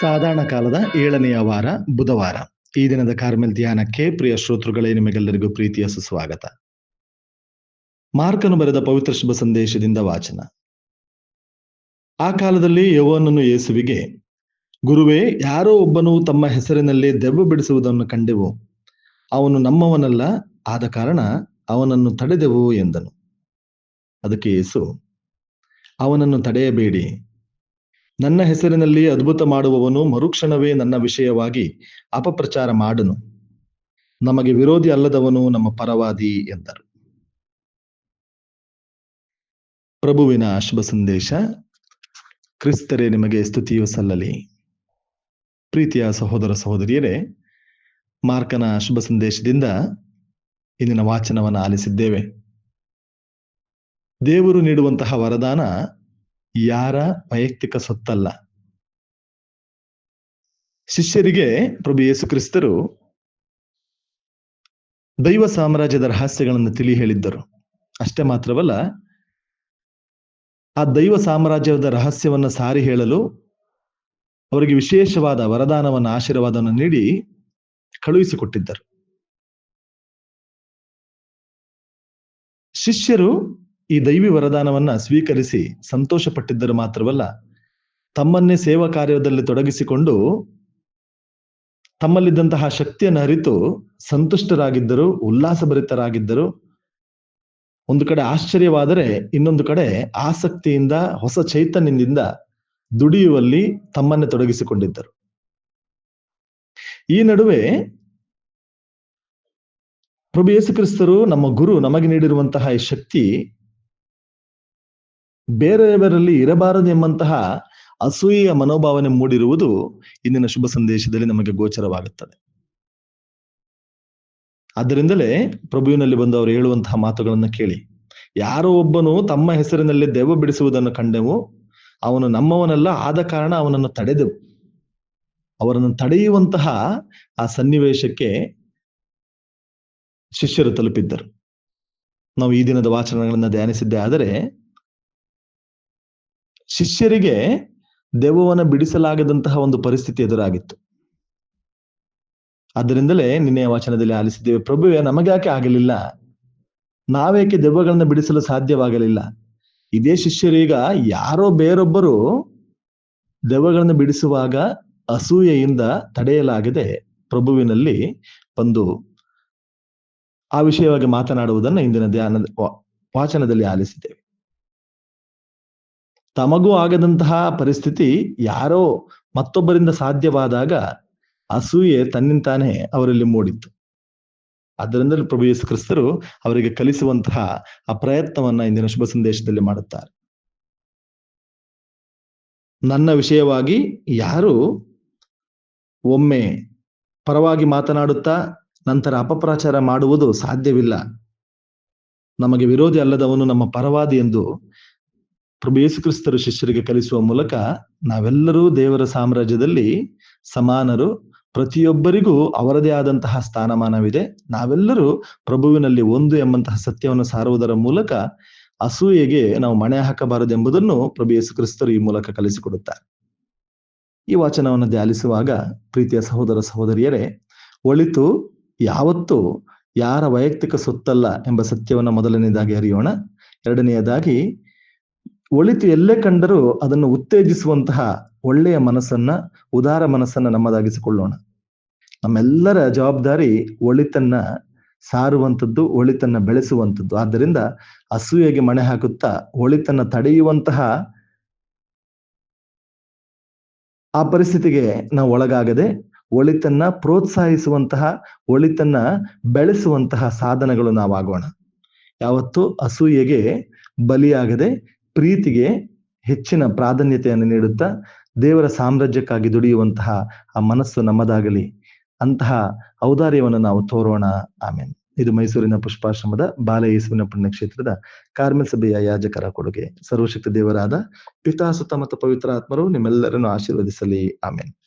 ಸಾಧಾರಣ ಕಾಲದ ಏಳನೆಯ ವಾರ, ಬುಧವಾರ. ಈ ದಿನದ ಕಾರ್ಮೆಲ್ ಧ್ಯಾನಕ್ಕೆ ಪ್ರಿಯ ಶ್ರೋತೃಗಳೇ, ನಿಮಗೆಲ್ಲರಿಗೂ ಪ್ರೀತಿಯ ಸುಸ್ವಾಗತ. ಮಾರ್ಕನು ಬರೆದ ಪವಿತ್ರ ಶುಭ ಸಂದೇಶದಿಂದ ವಾಚನ. ಆ ಕಾಲದಲ್ಲಿ ಯವನನ್ನು ಯೇಸುವಿಗೆ, ಗುರುವೇ, ಯಾರೋ ಒಬ್ಬನು ತಮ್ಮ ಹೆಸರಿನಲ್ಲಿ ದೆವ್ವ ಬಿಡಿಸುವುದನ್ನು ಕಂಡೆವು, ಅವನು ನಮ್ಮವನಲ್ಲ, ಆದ ಕಾರಣ ಅವನನ್ನು ತಡೆದೆವು ಎಂದನು. ಅದಕ್ಕೆ ಯೇಸು, ಅವನನ್ನು ತಡೆಯಬೇಡಿ ನನ್ನ ಹೆಸರಿನಲ್ಲಿ ಅದ್ಭುತ ಮಾಡುವವನು ಮರುಕ್ಷಣವೇ ನನ್ನ ವಿಷಯವಾಗಿ ಅಪಪ್ರಚಾರ ಮಾಡನು. ನಮಗೆ ವಿರೋಧಿ ಅಲ್ಲದವನು ನಮ್ಮ ಪರವಾದಿ ಎಂದರು. ಪ್ರಭುವಿನ ಶುಭ ಸಂದೇಶ, ಕ್ರಿಸ್ತರೇ ನಿಮಗೆ ಸ್ತುತಿಯು ಸಲ್ಲಲಿ. ಪ್ರೀತಿಯ ಸಹೋದರ ಸಹೋದರಿಯರೇ, ಮಾರ್ಕನ ಶುಭ ಸಂದೇಶದಿಂದ ಇಂದಿನ ವಾಚನವನ್ನು ಆಲಿಸಿದ್ದೇವೆ. ದೇವರು ನೀಡುವಂತಹ ವರದಾನ ಯಾರ ವೈಯಕ್ತಿಕ ಸೊತ್ತಲ್ಲ? ಶಿಷ್ಯರಿಗೆ ಪ್ರಭು ಯೇಸು ಕ್ರಿಸ್ತರು ದೈವ ಸಾಮ್ರಾಜ್ಯದ ರಹಸ್ಯಗಳನ್ನು ತಿಳಿ ಹೇಳಿದ್ದರು. ಅಷ್ಟೇ ಮಾತ್ರವಲ್ಲ, ಆ ದೈವ ಸಾಮ್ರಾಜ್ಯದ ರಹಸ್ಯವನ್ನು ಸಾರಿ ಹೇಳಲು ಅವರಿಗೆ ವಿಶೇಷವಾದ ವರದಾನವನ್ನು, ಆಶೀರ್ವಾದವನ್ನು ನೀಡಿ ಕಳುಹಿಸಿಕೊಟ್ಟಿದ್ದರು. ಶಿಷ್ಯರು ಈ ದೈವಿ ವರದಾನವನ್ನ ಸ್ವೀಕರಿಸಿ ಸಂತೋಷಪಟ್ಟಿದ್ದರು ಮಾತ್ರವಲ್ಲ, ತಮ್ಮನ್ನೇ ಸೇವಾ ಕಾರ್ಯದಲ್ಲಿ ತೊಡಗಿಸಿಕೊಂಡು ತಮ್ಮಲ್ಲಿದ್ದಂತಹ ಶಕ್ತಿಯನ್ನು ಅರಿತು ಸಂತುಷ್ಟರಾಗಿದ್ದರು, ಉಲ್ಲಾಸಭರಿತರಾಗಿದ್ದರು. ಒಂದು ಕಡೆ ಆಶ್ಚರ್ಯವಾದರೆ ಇನ್ನೊಂದು ಕಡೆ ಆಸಕ್ತಿಯಿಂದ, ಹೊಸ ಚೈತನ್ಯದಿಂದ ದುಡಿಯುವಲ್ಲಿ ತಮ್ಮನ್ನೇ ತೊಡಗಿಸಿಕೊಂಡಿದ್ದರು. ಈ ನಡುವೆ ಪ್ರಭು ಯೇಸುಕ್ರಿಸ್ತರು ನಮ್ಮ ಗುರು ನಮಗೆ ನೀಡಿರುವಂತಹ ಈ ಶಕ್ತಿ ಬೇರೆಯವರಲ್ಲಿ ಇರಬಾರದು ಎಂಬಂತಹ ಅಸೂಯೆಯ ಮನೋಭಾವನೆ ಮೂಡಿರುವುದು ಇಂದಿನ ಶುಭ ಸಂದೇಶದಲ್ಲಿ ನಮಗೆ ಗೋಚರವಾಗುತ್ತದೆ. ಆದ್ದರಿಂದಲೇ ಪ್ರಭುವಿನಲ್ಲಿ ಬಂದು ಅವರು ಹೇಳುವಂತಹ ಮಾತುಗಳನ್ನು ಕೇಳಿ. ಯಾರೋ ಒಬ್ಬನು ತಮ್ಮ ಹೆಸರಿನಲ್ಲಿ ದೆವ್ವ ಬಿಡಿಸುವುದನ್ನು ಕಂಡೆವು, ಅವನು ನಮ್ಮವನಲ್ಲ, ಆದ ಕಾರಣ ಅವನನ್ನು ತಡೆದೆವು. ಅವರನ್ನು ತಡೆಯುವಂತಹ ಆ ಸನ್ನಿವೇಶಕ್ಕೆ ಶಿಷ್ಯರು ತಲುಪಿದ್ದರು. ನಾವು ಈ ದಿನದ ವಾಚನಗಳನ್ನು ಧ್ಯಾನಿಸಿದ್ದೇ ಆದರೆ ಶಿಷ್ಯರಿಗೆ ದೆವ್ವವನ್ನು ಬಿಡಿಸಲಾಗದಂತಹ ಒಂದು ಪರಿಸ್ಥಿತಿ ಎದುರಾಗಿತ್ತು. ಆದ್ದರಿಂದಲೇ ನಿನ್ನೆಯ ವಾಚನದಲ್ಲಿ ಆಲಿಸಿದ್ದೇವೆ, ಪ್ರಭುವೆ, ನಮಗ್ಯಾಕೆ ಆಗಲಿಲ್ಲ? ನಾವೇಕೆ ದೆವ್ವಗಳನ್ನ ಬಿಡಿಸಲು ಸಾಧ್ಯವಾಗಲಿಲ್ಲ? ಇದೇ ಶಿಷ್ಯರೀಗ ಯಾರೋ ಬೇರೊಬ್ಬರು ದೆವ್ವಗಳನ್ನು ಬಿಡಿಸುವಾಗ ಅಸೂಯೆಯಿಂದ ತಡೆಯಲಾಗದೆ ಪ್ರಭುವಿನಲ್ಲಿ ಬಂದು ಆ ವಿಷಯವಾಗಿ ಮಾತನಾಡುವುದನ್ನು ಇಂದಿನ ಧ್ಯಾನ ವಾಚನದಲ್ಲಿ ಆಲಿಸಿದ್ದೇವೆ. ತಮಗೂ ಆಗದಂತಹ ಪರಿಸ್ಥಿತಿ ಯಾರೋ ಮತ್ತೊಬ್ಬರಿಂದ ಸಾಧ್ಯವಾದಾಗ ಅಸೂಯೆ ತನ್ನಿಂತಾನೆ ಅವರಲ್ಲಿ ಮೂಡಿತ್ತು. ಅದರಿಂದಲೂ ಪ್ರಭು ಯೇಸು ಕ್ರಿಸ್ತರು ಅವರಿಗೆ ಕಲಿಸುವಂತಹ ಆ ಪ್ರಯತ್ನವನ್ನ ಇಂದಿನ ಶುಭ ಸಂದೇಶದಲ್ಲಿ ಮಾಡುತ್ತಾರೆ. ನನ್ನ ವಿಷಯವಾಗಿ ಯಾರು ಒಮ್ಮೆ ಪರವಾಗಿ ಮಾತನಾಡುತ್ತಾ ನಂತರ ಅಪಪ್ರಚಾರ ಮಾಡುವುದು ಸಾಧ್ಯವಿಲ್ಲ. ನಮಗೆ ವಿರೋಧಿ ಅಲ್ಲದವನು ನಮ್ಮ ಪರವಾದಿ ಎಂದು ಪ್ರಭು ಯೇಸು ಕ್ರಿಸ್ತರು ಶಿಷ್ಯರಿಗೆ ಕಲಿಸುವ ಮೂಲಕ ನಾವೆಲ್ಲರೂ ದೇವರ ಸಾಮ್ರಾಜ್ಯದಲ್ಲಿ ಸಮಾನರು. ಪ್ರತಿಯೊಬ್ಬರಿಗೂ ಅವರದೇ ಆದಂತಹ ಸ್ಥಾನಮಾನವಿದೆ. ನಾವೆಲ್ಲರೂ ಪ್ರಭುವಿನಲ್ಲಿ ಒಂದು ಎಂಬಂತಹ ಸತ್ಯವನ್ನು ಸಾರುವುದರ ಮೂಲಕ ಅಸೂಯೆಗೆ ನಾವು ಮಣೆ ಹಾಕಬಾರದು ಎಂಬುದನ್ನು ಪ್ರಭು ಯೇಸು ಕ್ರಿಸ್ತರು ಈ ಮೂಲಕ ಕಲಿಸಿಕೊಡುತ್ತಾರೆ. ಈ ವಾಚನವನ್ನು ಧ್ಯಾನಿಸುವಾಗ ಪ್ರೀತಿಯ ಸಹೋದರ ಸಹೋದರಿಯರೇ, ಒಳಿತು ಯಾವತ್ತೂ ಯಾರ ವೈಯಕ್ತಿಕ ಸೊತ್ತಲ್ಲ ಎಂಬ ಸತ್ಯವನ್ನು ಮೊದಲನೇದಾಗಿ ಅರಿಯೋಣ. ಎರಡನೆಯದಾಗಿ ಒಳಿತು ಎಲ್ಲೇ ಕಂಡರೂ ಅದನ್ನು ಉತ್ತೇಜಿಸುವಂತಹ ಒಳ್ಳೆಯ ಮನಸ್ಸನ್ನ, ಉದಾರ ಮನಸ್ಸನ್ನ ನಮ್ಮದಾಗಿಸಿಕೊಳ್ಳೋಣ. ನಮ್ಮೆಲ್ಲರ ಜವಾಬ್ದಾರಿ ಒಳಿತನ್ನ ಸಾರುವಂಥದ್ದು, ಒಳಿತನ್ನ ಬೆಳೆಸುವಂಥದ್ದು. ಆದ್ದರಿಂದ ಅಸೂಯೆಗೆ ಮಣೆ ಹಾಕುತ್ತಾ ಒಳಿತನ್ನ ತಡೆಯುವಂತಹ ಆ ಪರಿಸ್ಥಿತಿಗೆ ನಾವು ಒಳಗಾಗದೆ ಒಳಿತನ್ನ ಪ್ರೋತ್ಸಾಹಿಸುವಂತಹ, ಒಳಿತನ್ನ ಬೆಳೆಸುವಂತಹ ಸಾಧನಗಳು ನಾವಾಗೋಣ. ಯಾವತ್ತು ಅಸೂಯೆಗೆ ಬಲಿಯಾಗದೆ ಪ್ರೀತಿಗೆ ಹೆಚ್ಚಿನ ಪ್ರಾಧಾನ್ಯತೆಯನ್ನು ನೀಡುತ್ತಾ ದೇವರ ಸಾಮ್ರಾಜ್ಯಕ್ಕಾಗಿ ದುಡಿಯುವಂತಹ ಆ ಮನಸ್ಸು ನಮ್ಮದಾಗಲಿ. ಅಂತಹ ಔದಾರ್ಯವನ್ನು ನಾವು ತೋರೋಣ. ಆಮೇಲೆ ಇದು ಮೈಸೂರಿನ ಪುಷ್ಪಾಶ್ರಮದ ಬಾಲಯೇಸುವಿನ ಪುಣ್ಯಕ್ಷೇತ್ರದ ಕಾರ್ಮೆಲ್ ಸಭೆಯ ಯಾಜಕರ ಕೊಡುಗೆ. ಸರ್ವಶಕ್ತಿ ದೇವರಾದ ಪಿತಾಸುತ ಮತ್ತು ಪವಿತ್ರ ಆತ್ಮರು ನಿಮ್ಮೆಲ್ಲರನ್ನು ಆಶೀರ್ವದಿಸಲಿ. ಆಮೇಲೆ